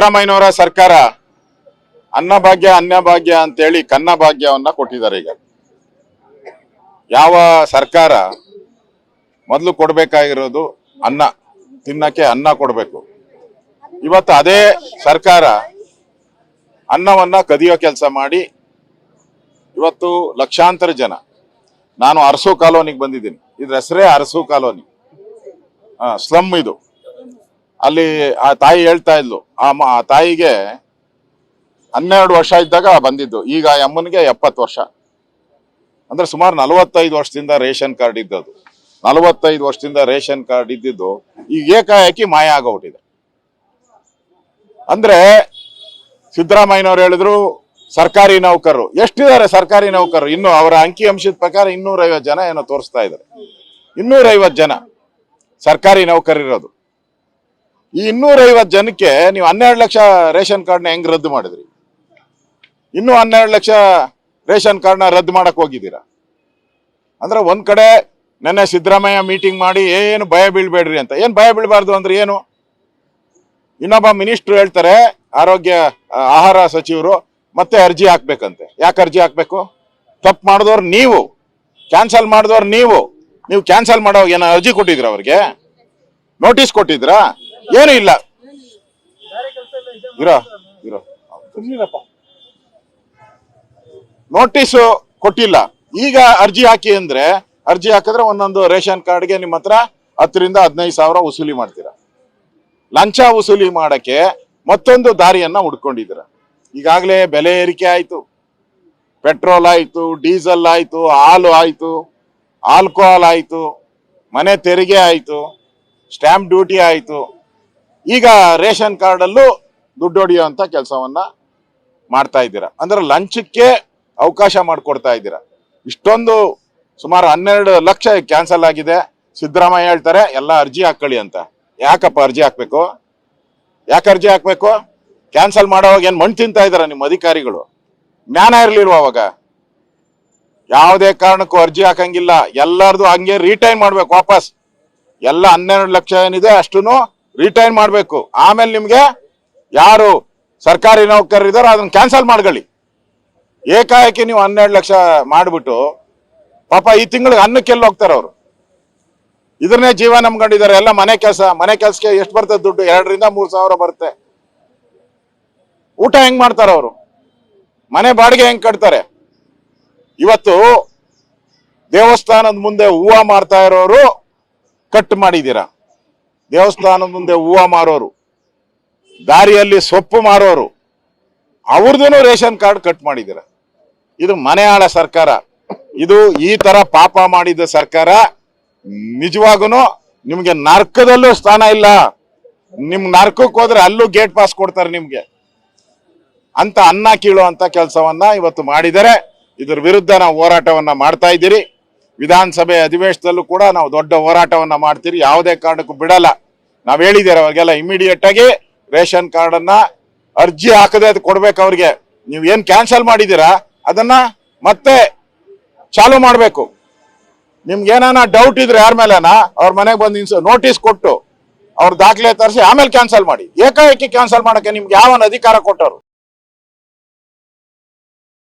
ಸಿದ್ದರಾಮಯ್ಯನವರ ಸರ್ಕಾರ ಅನ್ನಭಾಗ್ಯ ಅನ್ನಭಾಗ್ಯ ಅಂತೇಳಿ ಕನ್ನ ಭಾಗ್ಯವನ್ನ ಕೊಟ್ಟಿದ್ದಾರೆ ಈಗ. ಯಾವ ಸರ್ಕಾರ ಮೊದಲು ಕೊಡಬೇಕಾಗಿರೋದು ಅನ್ನ, ತಿನ್ನಕ್ಕೆ ಅನ್ನ ಕೊಡಬೇಕು. ಇವತ್ತು ಅದೇ ಸರ್ಕಾರ ಅನ್ನವನ್ನ ಕದಿಯೋ ಕೆಲಸ ಮಾಡಿ ಇವತ್ತು ಲಕ್ಷಾಂತರ ಜನ, ನಾನು ಅರಸು ಕಾಲೋನಿಗೆ ಬಂದಿದ್ದೀನಿ, ಇದ್ರ ಹೆಸರೇ ಅರಸು ಕಾಲೋನಿ. ಸ್ಲಮ್ ಇದು. ಅಲ್ಲಿ ಆ ತಾಯಿ ಹೇಳ್ತಾ ಇದ್ಲು, ಆ ತಾಯಿಗೆ ಹನ್ನೆರಡು ವರ್ಷ ಇದ್ದಾಗ ಬಂದಿದ್ದು, ಈಗ ಅಮ್ಮನಿಗೆ ಎಪ್ಪತ್ತು ವರ್ಷ. ಅಂದ್ರೆ ಸುಮಾರು ನಲವತ್ತೈದು ವರ್ಷದಿಂದ ರೇಷನ್ ಕಾರ್ಡ್ ಇದ್ದದ್ದು. ನಲವತ್ತೈದು ವರ್ಷದಿಂದ ರೇಷನ್ ಕಾರ್ಡ್ ಇದ್ದಿದ್ದು, ಈಗ ಏಕಾಏಕಿ ಮಾಯ ಆಗೋಗ್ಬಿಟ್ಟಿದೆ. ಅಂದ್ರೆ ಸಿದ್ದರಾಮಯ್ಯನವ್ರು ಹೇಳಿದ್ರು, ಸರ್ಕಾರಿ ನೌಕರರು, ಎಷ್ಟಿದ್ದಾರೆ ಸರ್ಕಾರಿ ನೌಕರರು? ಇನ್ನು ಅವರ ಅಂಕಿ ಅಂಶದ ಪ್ರಕಾರ ಇನ್ನೂರೈವತ್ತು ಜನ ಏನೋ ತೋರಿಸ್ತಾ ಇದ್ದಾರೆ. ಇನ್ನೂರೈವತ್ತು ಜನ ಸರ್ಕಾರಿ ನೌಕರರಿರೋದು ಈ ಇನ್ನೂರೈವತ್ತು ಜನಕ್ಕೆ ನೀವು ಹನ್ನೆರಡು ಲಕ್ಷ ರೇಷನ್ ಕಾರ್ಡ್ನ ಹೆಂಗ್ ರದ್ದು ಮಾಡಿದ್ರಿ? ಇನ್ನೂ ಹನ್ನೆರಡು ಲಕ್ಷ ರೇಷನ್ ಕಾರ್ಡ್ನ ರದ್ದು ಮಾಡಕ್ ಹೋಗಿದ್ದೀರಾ? ಅಂದ್ರೆ ಒಂದ್ ಕಡೆ ನೆನ್ನೆ ಸಿದ್ದರಾಮಯ್ಯ ಮೀಟಿಂಗ್ ಮಾಡಿ, ಏನು ಭಯ ಬೀಳ್ಬೇಡ್ರಿ ಅಂತ. ಏನ್ ಭಯ ಬೀಳ್ಬಾರ್ದು ಅಂದ್ರೆ ಏನು? ಇನ್ನೊಬ್ಬ ಮಿನಿಸ್ಟ್ರು ಹೇಳ್ತಾರೆ, ಆರೋಗ್ಯ, ಆಹಾರ ಸಚಿವರು ಮತ್ತೆ ಅರ್ಜಿ ಹಾಕ್ಬೇಕಂತೆ. ಯಾಕೆ ಅರ್ಜಿ ಹಾಕ್ಬೇಕು? ತಪ್ಪು ಮಾಡಿದವ್ರು ನೀವು. ಕ್ಯಾನ್ಸಲ್ ಮಾಡಿದವ್ರು ನೀವು. ನೀವು ಕ್ಯಾನ್ಸಲ್ ಮಾಡೋ ಏನೋ ಅರ್ಜಿ ಕೊಟ್ಟಿದ್ರ ಅವ್ರಿಗೆ? ನೋಟಿಸ್ ಕೊಟ್ಟಿದ್ರಾ? ಏನು ಇಲ್ಲ. ಇರೋ ಇರೋ. ನೋಟಿಸ್ ಕೊಟ್ಟಿಲ್ಲ. ಈಗ ಅರ್ಜಿ ಹಾಕಿ ಅಂದ್ರೆ ಅರ್ಜಿ ಹಾಕಿದ್ರೆ ಒಂದೊಂದು ರೇಷನ್ ಕಾರ್ಡ್ಗೆ ನಿಮ್ಮ ಹತ್ರ ಹತ್ತರಿಂದ ಹದಿನೈದು ಸಾವಿರ ವಸೂಲಿ ಮಾಡ್ತೀರಾ? ಲಂಚ ವಸೂಲಿ ಮಾಡಕ್ಕೆ ಮತ್ತೊಂದು ದಾರಿಯನ್ನ ಹುಡ್ಕೊಂಡಿದ್ದೀರ? ಈಗಾಗಲೇ ಬೆಲೆ ಏರಿಕೆ ಆಯ್ತು. ಪೆಟ್ರೋಲ್ ಆಯ್ತು ಡೀಸೆಲ್ ಆಯ್ತು ಹಾಲು ಆಯ್ತು ಆಲ್ಕೋಹಾಲ್ ಆಯ್ತು ಮನೆ ತೆರಿಗೆ ಆಯ್ತು ಸ್ಟ್ಯಾಂಪ್ ಡ್ಯೂಟಿ ಆಯ್ತು. ಈಗ ರೇಷನ್ ಕಾರ್ಡಲ್ಲೂ ದುಡ್ಡು ಹೊಡೆಯುವಂತ ಕೆಲಸವನ್ನ ಮಾಡ್ತಾ ಇದ್ದೀರಾ? ಅಂದ್ರೆ ಲಂಚಕ್ಕೆ ಅವಕಾಶ ಮಾಡಿಕೊಡ್ತಾ ಇದ್ದೀರಾ? ಇಷ್ಟೊಂದು ಸುಮಾರು ಹನ್ನೆರಡು ಲಕ್ಷ ಕ್ಯಾನ್ಸಲ್ ಆಗಿದೆ. ಸಿದ್ದರಾಮಯ್ಯ ಹೇಳ್ತಾರೆ, ಎಲ್ಲ ಅರ್ಜಿ ಹಾಕೊಳ್ಳಿ ಅಂತ. ಯಾಕಪ್ಪ ಅರ್ಜಿ ಹಾಕ್ಬೇಕು? ಯಾಕೆ ಅರ್ಜಿ ಹಾಕ್ಬೇಕು? ಕ್ಯಾನ್ಸಲ್ ಮಾಡೋವಾಗ ಏನು ಮಣ್ಣು ತಿಂತಾ ಇದಾರ ನಿಮ್ಮ ಅಧಿಕಾರಿಗಳು? ಜ್ಞಾನ ಇರ್ಲಿಲ್ವ ಅವಾಗ? ಯಾವುದೇ ಕಾರಣಕ್ಕೂ ಅರ್ಜಿ ಹಾಕಂಗಿಲ್ಲ. ಎಲ್ಲರದು ಹಂಗೆ ರಿಟೈನ್ ಮಾಡ್ಬೇಕು ವಾಪಸ್. ಎಲ್ಲ ಹನ್ನೆರಡು ಲಕ್ಷ ಏನಿದೆ ಅಷ್ಟನ್ನು ರಿಟೈನ್ ಮಾಡಬೇಕು. ಆಮೇಲೆ ನಿಮಗೆ ಯಾರು ಸರ್ಕಾರಿ ನೌಕರರಿದಾರೋ ಅದನ್ನ ಕ್ಯಾನ್ಸಲ್ ಮಾಡ್ಕೊಳ್ಳಿ. ಏಕಾಏಕಿ ನೀವು ಹನ್ನೆರಡು ಲಕ್ಷ ಮಾಡಿಬಿಟ್ಟು ಪಾಪ ಈ ತಿಂಗಳಿಗೆ ಅನ್ನಕ್ಕೆಲ್ಲ ಹೋಗ್ತಾರೆ ಅವರು? ಇದನ್ನೇ ಜೀವ ನಂಬ್ಕೊಂಡಿದ್ದಾರೆ. ಎಲ್ಲ ಮನೆ ಕೆಲಸ, ಮನೆ ಕೆಲಸಕ್ಕೆ ಎಷ್ಟು ಬರ್ತದೆ ದುಡ್ಡು? ಎರಡರಿಂದ ಮೂರು ಸಾವಿರ ಬರುತ್ತೆ. ಊಟ ಹೆಂಗ್ ಮಾಡ್ತಾರೆ ಅವರು? ಮನೆ ಬಾಡಿಗೆ ಹೆಂಗ್ ಕಟ್ತಾರೆ? ಇವತ್ತು ದೇವಸ್ಥಾನದ ಮುಂದೆ ಹೂವು ಮಾಡ್ತಾ ಇರೋರು ಕಟ್ ಮಾಡಿದ್ದೀರಾ? ದೇವಸ್ಥಾನದ ಮುಂದೆ ಹೂವು ಮಾರೋರು, ದಾರಿಯಲ್ಲಿ ಸೊಪ್ಪು ಮಾರೋರು ಅವ್ರದ್ದು ರೇಷನ್ ಕಾರ್ಡ್ ಕಟ್ ಮಾಡಿದ್ದೀರ. ಇದು ಮನೆ ಆಳ ಸರ್ಕಾರ. ಇದು ಈ ತರ ಪಾಪ ಮಾಡಿದ ಸರ್ಕಾರ ನಿಜವಾಗೂ ನಿಮ್ಗೆ ನರ್ಕದಲ್ಲೂ ಸ್ಥಾನ ಇಲ್ಲ. ನಿಮ್ ನರ್ಕಕ್ಕೆ ಹೋದ್ರೆ ಅಲ್ಲೂ ಗೇಟ್ ಪಾಸ್ ಕೊಡ್ತಾರೆ ನಿಮ್ಗೆ. ಅಂತ ಅನ್ನ ಕೀಳುವಂತ ಕೆಲಸವನ್ನ ಇವತ್ತು ಮಾಡಿದರೆ ಇದ್ರ ವಿರುದ್ಧ ನಾವು ಹೋರಾಟವನ್ನ ಮಾಡ್ತಾ ಇದ್ದೀರಿ. ವಿಧಾನಸಭೆ ಅಧಿವೇಶನದಲ್ಲೂ ಕೂಡ ನಾವು ದೊಡ್ಡ ಹೋರಾಟವನ್ನ ಮಾಡ್ತೀರಿ. ಯಾವುದೇ ಕಾರಣಕ್ಕೂ ಬಿಡಲ್ಲ. ನಾವು ಹೇಳಿದ್ದೀರ ಅವಾಗೆಲ್ಲ ಇಮಿಡಿಯೇಟ್ ಆಗಿ ರೇಷನ್ ಕಾರ್ಡ್ ಅನ್ನ ಅರ್ಜಿ ಹಾಕದೆ ಅದು ಕೊಡ್ಬೇಕು ಅವ್ರಿಗೆ. ನೀವು ಏನು ಕ್ಯಾನ್ಸಲ್ ಮಾಡಿದ್ದೀರಾ? ಅದನ್ನ ಮತ್ತೆ ಚಾಲು ಮಾಡಬೇಕು. ನಿಮ್ಗೆ ಏನಾನ ಡೌಟ್ ಇದ್ರೆ ಯಾರ ಮೇಲೆನ? ಅವ್ರ ಮನೆಗೆ ಬಂದು ನೋಟಿಸ್ ಕೊಟ್ಟು ಅವ್ರ ದಾಖಲೆ ತರಿಸಿ ಆಮೇಲೆ ಕ್ಯಾನ್ಸಲ್ ಮಾಡಿ. ಏಕಾಏಕಿ ಕ್ಯಾನ್ಸಲ್ ಮಾಡಕ್ಕೆ ನಿಮ್ಗೆ ಯಾವನ ಅಧಿಕಾರ ಕೊಟ್ಟರು